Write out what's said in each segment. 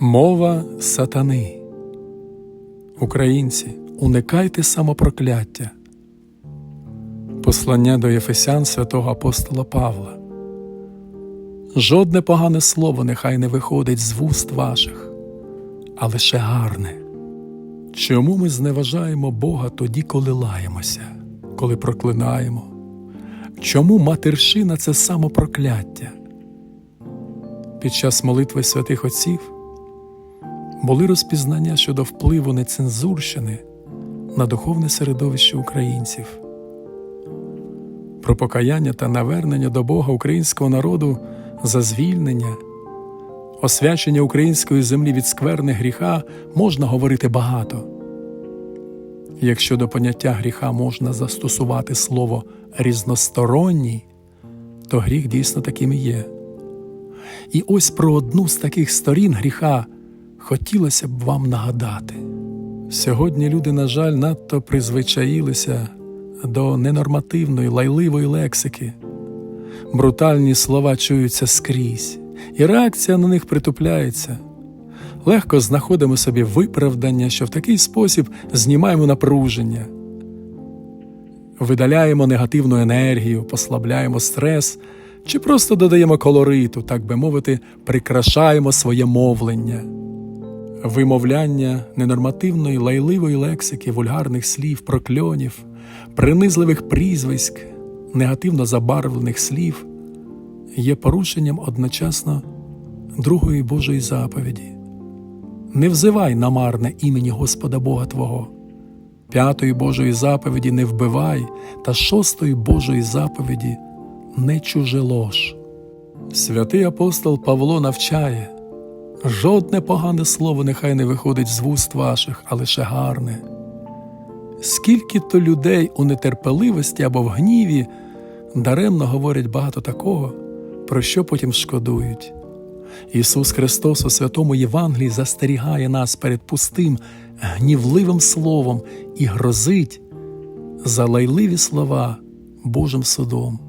Мова сатани. Українці, уникайте самопрокляття. Послання до Єфесян святого апостола Павла. Жодне погане слово нехай не виходить з вуст ваших, а лише гарне. Чому ми зневажаємо Бога тоді, коли лаємося, коли проклинаємо? Чому матершина це самопрокляття? Під час молитви святих отців були розпізнання щодо впливу нецензурщини на духовне середовище українців. Про покаяння та навернення до Бога українського народу за звільнення, освячення української землі від скверни гріха можна говорити багато. Якщо до поняття гріха можна застосувати слово різносторонній, то гріх дійсно таким і є. І ось про одну з таких сторін гріха хотілося б вам нагадати. Сьогодні люди, на жаль, надто призвичаїлися до ненормативної, лайливої лексики. Брутальні слова чуються скрізь, і реакція на них притупляється. Легко знаходимо собі виправдання, що в такий спосіб знімаємо напруження, видаляємо негативну енергію, послабляємо стрес чи просто додаємо колориту, так би мовити, прикрашаємо своє мовлення. Вимовляння ненормативної лайливої лексики, вульгарних слів, прокльонів, принизливих прізвиськ, негативно забарвлених слів є порушенням одночасно другої Божої заповіді. Не взивай намарне імені Господа Бога Твого, п'ятої Божої заповіді не вбивай, та шостої Божої заповіді не чужелож. Святий апостол Павло навчає. Жодне погане слово нехай не виходить з вуст ваших, а лише гарне. Скільки то людей у нетерпеливості або в гніві даремно говорять багато такого, про що потім шкодують. Ісус Христос у святому Євангелії застерігає нас перед пустим, гнівливим словом і грозить за лайливі слова Божим судом.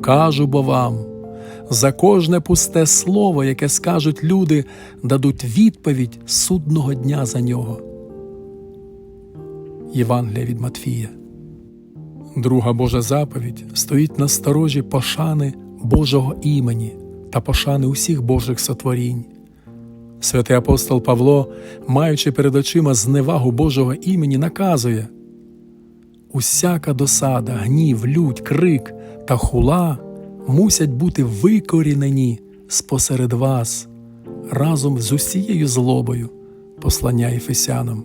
Кажу бо вам, за кожне пусте слово, яке скажуть люди, дадуть відповідь судного дня за нього. Євангелія від Матфія. Друга Божа заповідь стоїть на сторожі пошани Божого імені та пошани усіх Божих сотворінь. Святий апостол Павло, маючи перед очима зневагу Божого імені, наказує усяка досада, гнів, лють, крик та хула мусять бути викорінені спосеред вас разом з усією злобою, послання Ефесянам.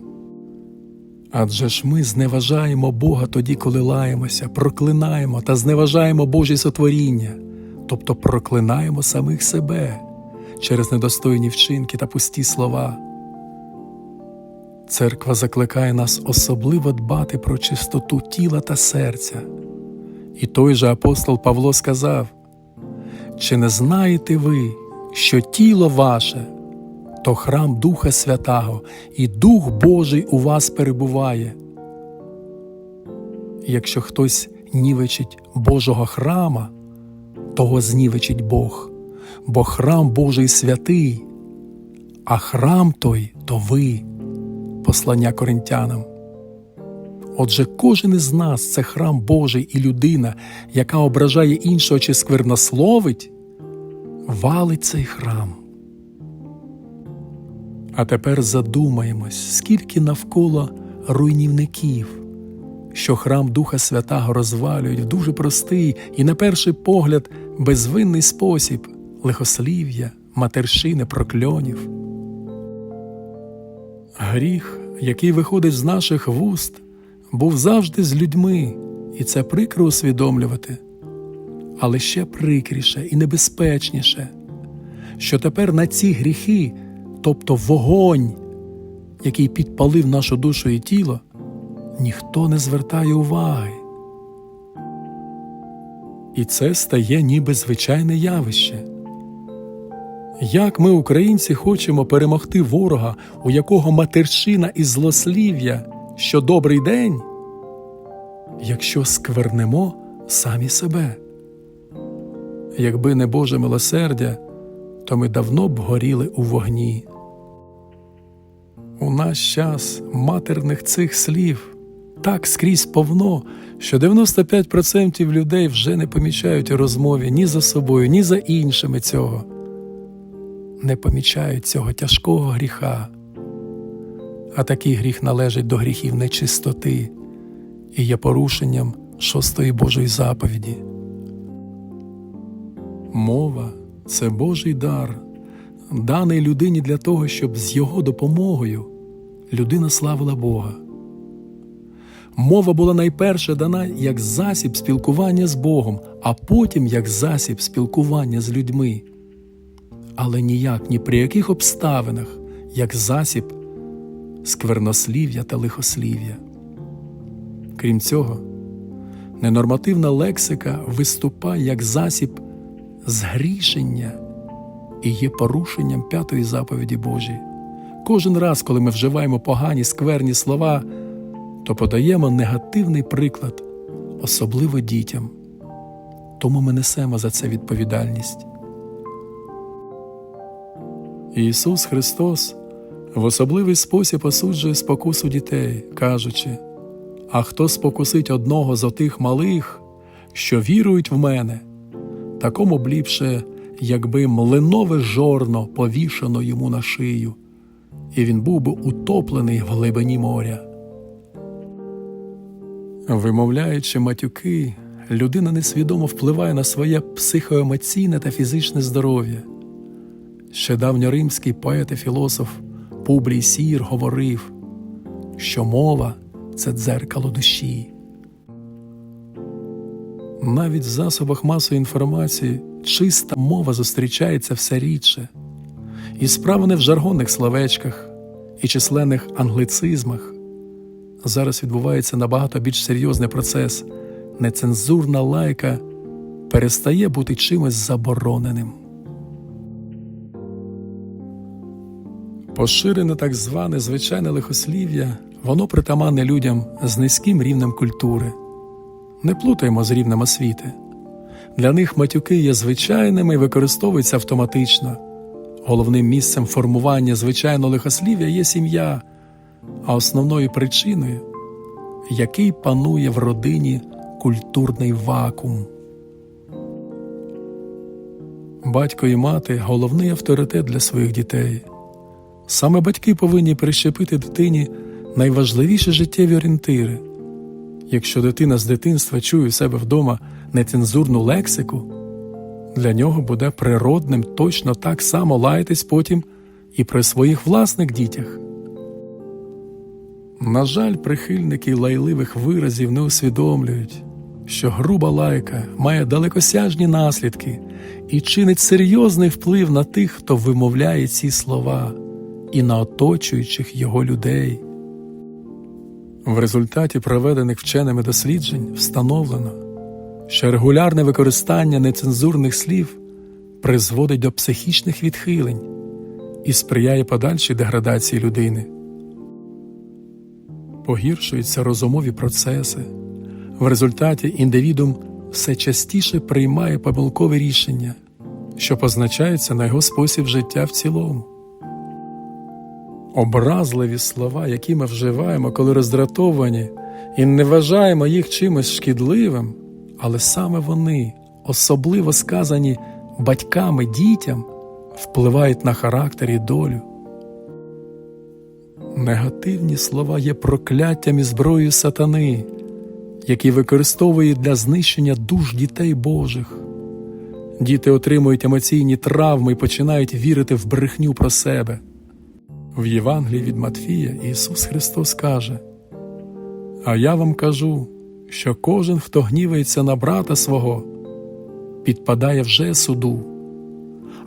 Адже ж ми зневажаємо Бога тоді, коли лаємося, проклинаємо та зневажаємо Божі сотворіння, тобто проклинаємо самих себе через недостойні вчинки та пусті слова. Церква закликає нас особливо дбати про чистоту тіла та серця. І той же апостол Павло сказав: Чи не знаєте ви, що тіло ваше то храм Духа Святого, і Дух Божий у вас перебуває? Якщо хтось нівечить Божого храма, того знівечить Бог, бо храм Божий святий, а храм той то ви, послання коринтянам. Отже, кожен із нас це храм Божий і людина, яка ображає іншого чи сквернословить, валить цей храм. А тепер задумаємось, скільки навколо руйнівників, що храм Духа Святого розвалюють в дуже простий і, на перший погляд, безвинний спосіб лихослів'я, матершини, прокльонів. Гріх, який виходить з наших вуст, був завжди з людьми, і це прикро усвідомлювати, але ще прикріше і небезпечніше, що тепер на ці гріхи, тобто вогонь, який підпалив нашу душу і тіло, ніхто не звертає уваги. І це стає ніби звичайне явище. Як ми, українці, хочемо перемогти ворога, у якого матершина і злослів'я, що добрий день, якщо сквернемо самі себе. Якби не Боже милосердя, то ми давно б горіли у вогні. У наш час матерних цих слів так скрізь повно, що 95% людей вже не помічають у розмові ні за собою, ні за іншими цього. Не помічають цього тяжкого гріха. А такий гріх належить до гріхів нечистоти і є порушенням шостої Божої заповіді. Мова це Божий дар, даний людині для того, щоб з його допомогою людина славила Бога. Мова була найперше дана як засіб спілкування з Богом, а потім як засіб спілкування з людьми, але ніяк ні при яких обставинах, як засіб сквернослів'я та лихослів'я. Крім цього, ненормативна лексика виступає як засіб згрішення і є порушенням п'ятої заповіді Божої. Кожен раз, коли ми вживаємо погані скверні слова, то подаємо негативний приклад, особливо дітям. Тому ми несемо за це відповідальність. Ісус Христос в особливий спосіб осуджує спокусу дітей, кажучи: А хто спокусить одного з отих малих, що вірують в мене, такому б ліпше, якби млинове жорно повішано йому на шию, і він був би утоплений в глибині моря. Вимовляючи матюки, людина несвідомо впливає на своє психоемоційне та фізичне здоров'я. Ще давньоримський поет і філософ Публій Сір говорив, що мова це дзеркало душі. Навіть в засобах масової інформації чиста мова зустрічається все рідше, і справа не в жаргонних словечках і численних англицизмах. Зараз відбувається набагато більш серйозний процес. Нецензурна лайка перестає бути чимось забороненим. Поширене так зване звичайне лихослів'я, воно притаманне людям з низьким рівнем культури. Не плутаємо з рівнем освіти. Для них матюки є звичайними і використовуються автоматично. Головним місцем формування звичайного лихослів'я є сім'я, а основною причиною, який панує в родині культурний вакуум. Батько і мати головний авторитет для своїх дітей. Саме батьки повинні прищепити дитині найважливіші життєві орієнтири. Якщо дитина з дитинства чує у себе вдома нецензурну лексику, для нього буде природним точно так само лаятись потім і при своїх власних дітях. На жаль, прихильники лайливих виразів не усвідомлюють, що груба лайка має далекосяжні наслідки і чинить серйозний вплив на тих, хто вимовляє ці слова, і на оточуючих його людей. В результаті проведених вченими досліджень встановлено, що регулярне використання нецензурних слів призводить до психічних відхилень і сприяє подальшій деградації людини. Погіршуються розумові процеси. В результаті індивідум все частіше приймає помилкові рішення, що позначаються на його спосіб життя в цілому. Образливі слова, які ми вживаємо, коли роздратовані, і не вважаємо їх чимось шкідливим, але саме вони, особливо сказані батьками дітям, впливають на характер і долю. Негативні слова є прокляттям і зброєю сатани, які використовують для знищення душ дітей Божих. Діти отримують емоційні травми і починають вірити в брехню про себе. В Євангелії від Матфія Ісус Христос каже: А я вам кажу, що кожен, хто гнівається на брата свого, підпадає вже суду,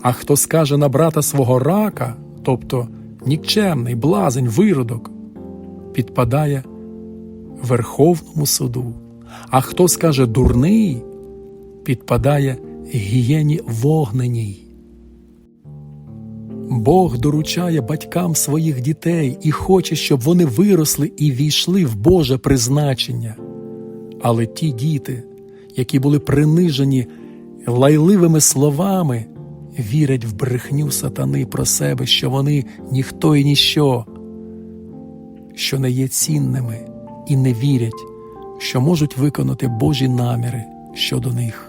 а хто скаже на брата свого рака, тобто нікчемний, блазень, виродок, підпадає Верховному суду, а хто скаже дурний, підпадає гієні вогненій. Бог доручає батькам своїх дітей і хоче, щоб вони виросли і війшли в Боже призначення. Але ті діти, які були принижені лайливими словами, вірять в брехню сатани про себе, що вони ніхто і ніщо, що не є цінними і не вірять, що можуть виконати Божі наміри щодо них.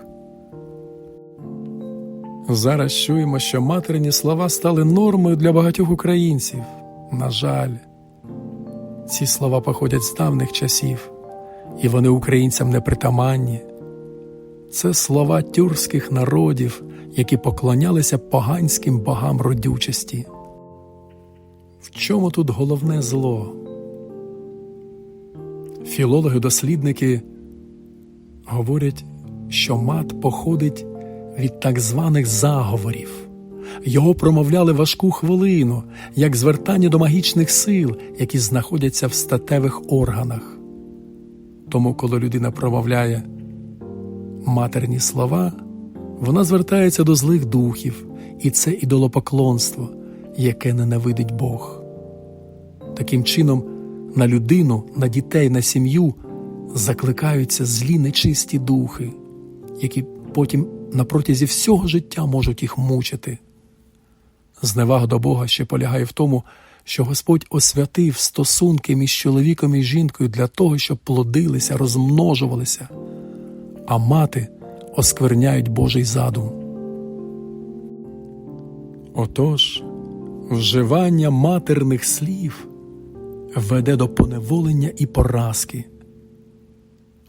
Зараз чуємо, що материні слова стали нормою для багатьох українців. На жаль, ці слова походять з давніх часів, і вони українцям непритаманні. Це слова тюркських народів, які поклонялися поганським богам родючості. В чому тут головне зло? Філологи-дослідники говорять, що мат походить від так званих заговорів. Його промовляли важку хвилину, як звертання до магічних сил, які знаходяться в статевих органах. Тому, коли людина промовляє матерні слова, вона звертається до злих духів, і це ідолопоклонство, яке ненавидить Бог. Таким чином, на людину, на дітей, на сім'ю закликаються злі нечисті духи, які потім на протязі всього життя можуть їх мучити. Зневага до Бога ще полягає в тому, що Господь освятив стосунки між чоловіком і жінкою для того, щоб плодилися, розмножувалися, а мати оскверняють Божий задум. Отож, вживання матерних слів веде до поневолення і поразки.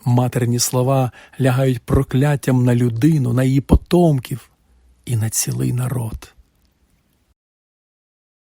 Матерні слова лягають прокляттям на людину, на її потомків і на цілий народ.